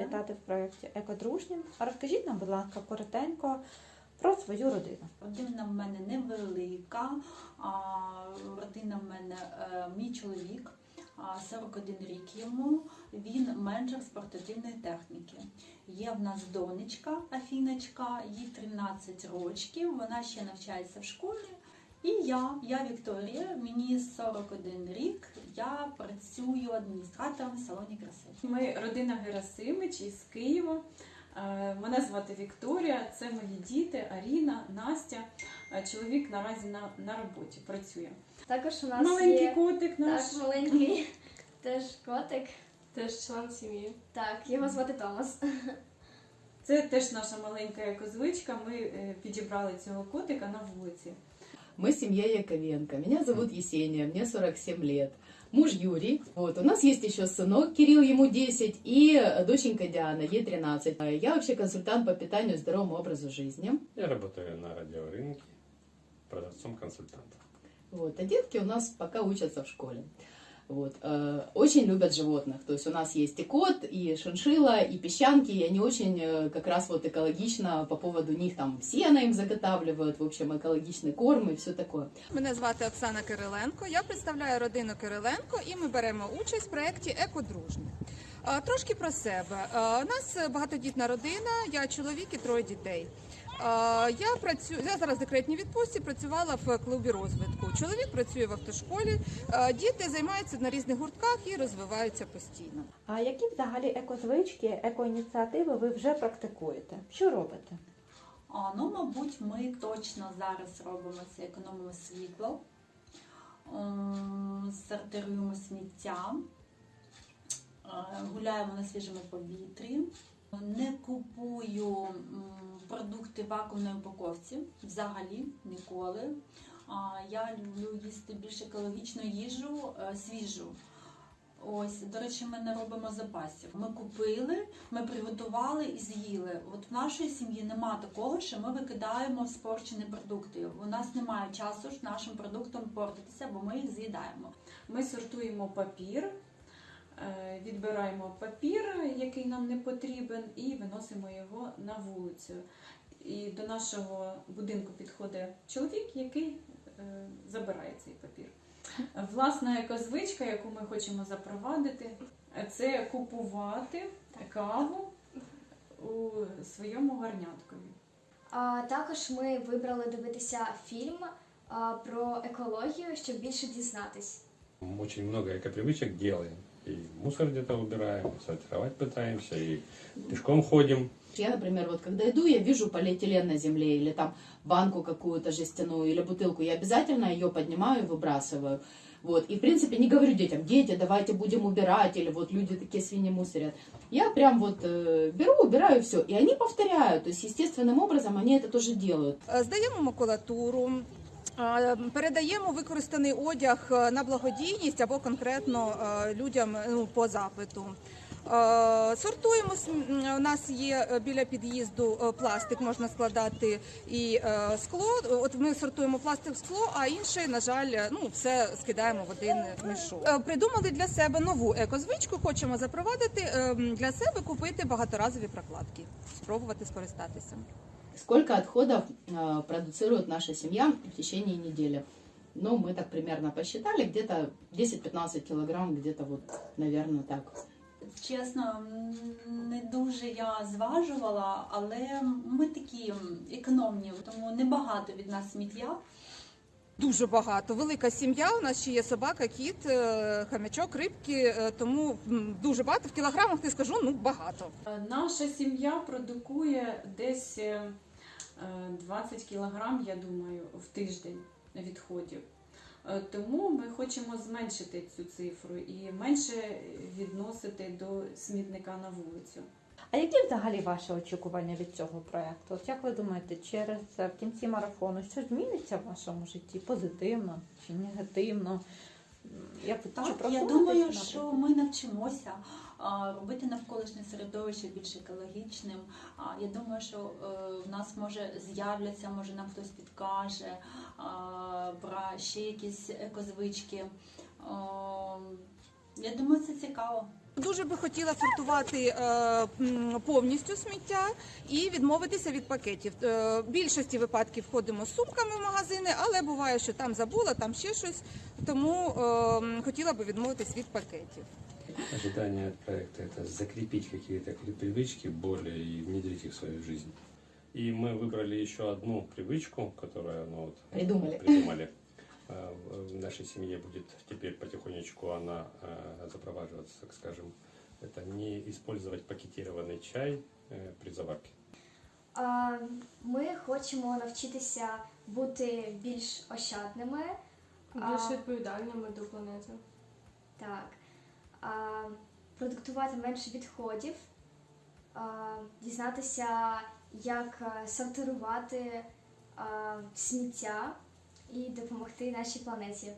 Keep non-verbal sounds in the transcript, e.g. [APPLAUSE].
вітати в проєкті Екодружнім. А розкажіть нам, будь ласка, коротенько про свою родину. Родина в мене невелика. Родина в мене е, мій чоловік, 41 рік йому. Він менеджер з портативної техніки. Є в нас донечка Афіночка, їй 13 років. Вона ще навчається в школі. І я, я Вікторія, мені 41 рік. Я працюю адміністратором в салоні краси. Ми родина Герасимич із Києва. Е, Мене звати Вікторія, це мої діти Аріна, Настя. Е, Чоловік наразі на, на роботі працює. Також у нас Маленький є котик наш. так, маленький [LAUGHS] теж котик. Теж член сім'ї. Так, його звати Томас. Це теж наша маленька екозвичка. Ми е, підібрали цього котика на вулиці. Мы семья Яковенко. Меня зовут Есения, мне 47 лет. Муж Юрий. Вот. У нас есть еще сынок Кирилл, ему 10, и доченька Диана, ей 13. Я вообще консультант по питанию и здоровому образу жизни. Я работаю на радиорынке продавцом-консультантом. Вот. А детки у нас пока учатся в школе. Вот. Э, Очень любят животных. То есть у нас есть и кот, и шиншила, и песчанки, и они очень э, как раз вот экологично по поводу них там сено им заготавливают, в общем, экологичный корм и все такое. Мене звати Оксана Кириленко. Я представляю родину Кириленко, і ми беремо участь в проєкті Екодружні. Е, Трошки про себе. Е, У нас багатодітна родина, я чоловік і троє дітей. Я працюю я зараз в декретній відпустці. Працювала в клубі розвитку. Чоловік працює в автошколі. Діти займаються на різних гуртках і розвиваються постійно. А які взагалі екозвички, екоініціативи ви вже практикуєте? Що робите? А, ну, мабуть, ми точно зараз робимо це, економимо світло, сортируємо сміття, е, гуляємо на свіжому повітрі. Не купую м, продукти в вакуумній упаковці взагалі ніколи. Я люблю їсти більш екологічну їжу, е, свіжу. Ось, до речі, ми не робимо запасів. Ми купили, ми приготували і з'їли. От в нашій сім'ї нема такого, що ми викидаємо спорчені продукти. У нас немає часу ж нашим продуктам портитися, бо ми їх з'їдаємо. Ми сортуємо папір, відбираємо папір, який нам не потрібен, і виносимо його на вулицю. І до нашого будинку підходить чоловік, який е, забирає цей папір. Власна екозвичка, яку ми хочемо запровадити, це купувати каву у своєму гарняткові. А також ми вибрали дивитися фільм про екологію, щоб більше дізнатись. Очень много эко-привычек делаем. И мусор где-то убираем, сортировать пытаемся, и пешком ходим. Я, например, вот когда иду, я вижу полиэтилен на земле или там банку какую-то жестяную или бутылку, я обязательно ее поднимаю и выбрасываю. Вот. И, в принципе, не говорю детям, дети, давайте будем убирать, или вот люди такие свиньи мусорят. Я прям вот э, беру, убираю все. И они повторяют. То есть, естественным образом они это тоже делают. Здаємо макулатуру, передаємо використаний одяг е, на благодійність або конкретно е, людям ну, по запиту. Е, Сортуємо у нас є е, біля під'їзду е, пластик, можна складати і е, скло. От ми сортуємо пластик скло, а інше, на жаль, е, ну все скидаємо в один мішок. Е, Придумали для себе нову екозвичку. Хочемо запровадити е, для себе купити багаторазові прокладки, спробувати скористатися. Сколько отходов э, продуцирует наша семья в течение недели? Ну, мы так примерно посчитали, где-то 10-15 килограмм, где-то вот, наверное, так. Чесно, не дуже я зважувала, але ми такі економні, тому небагато від нас сміття. Дуже багато. Велика сім'я. У нас ще є собака, кіт, е, хам'ячок, рибки. е, Тому дуже багато. В кілограмах не скажу, ну багато. Е, Наша сім'я продукує десь 20 кілограм, я думаю, в тиждень відходів. Е, Тому ми хочемо зменшити цю цифру і менше відносити до смітника на вулицю. А які взагалі ваші очікування від цього проєкту? От як ви думаєте, через е, в кінці марафону що зміниться в вашому житті позитивно чи негативно? Як ви Так, я думаю, що ми навчимося робити навколишнє середовище більш екологічним. Я думаю, що е, в нас може з'являться, може нам хтось підкаже про ще якісь екозвички. А, Я думаю, це цікаво. Дуже би хотіла сортувати е, м, повністю сміття і відмовитися від пакетів. Е, в більшості випадків ходимо з сумками в магазини, але буває, що там забула, там ще щось. Тому е, м, хотіла би відмовитись від пакетів. Ожидание от проекта – это закрепить какие-то привычки более и внедрить их в свою жизнь. И мы выбрали еще одну привычку, которую ну, вот, Придумали. придумали. Э, В нашей семье будет теперь потихонечку она э, запроваживаться, так скажем. Это не использовать пакетированный чай э, при заварке. А, Ми хочемо навчитися бути більш ощадними. А, Більш відповідальними до планети. Так. А, продуктувати менше відходів, а, дізнатися, як а, сортувати а, сміття і допомогти нашій планеті.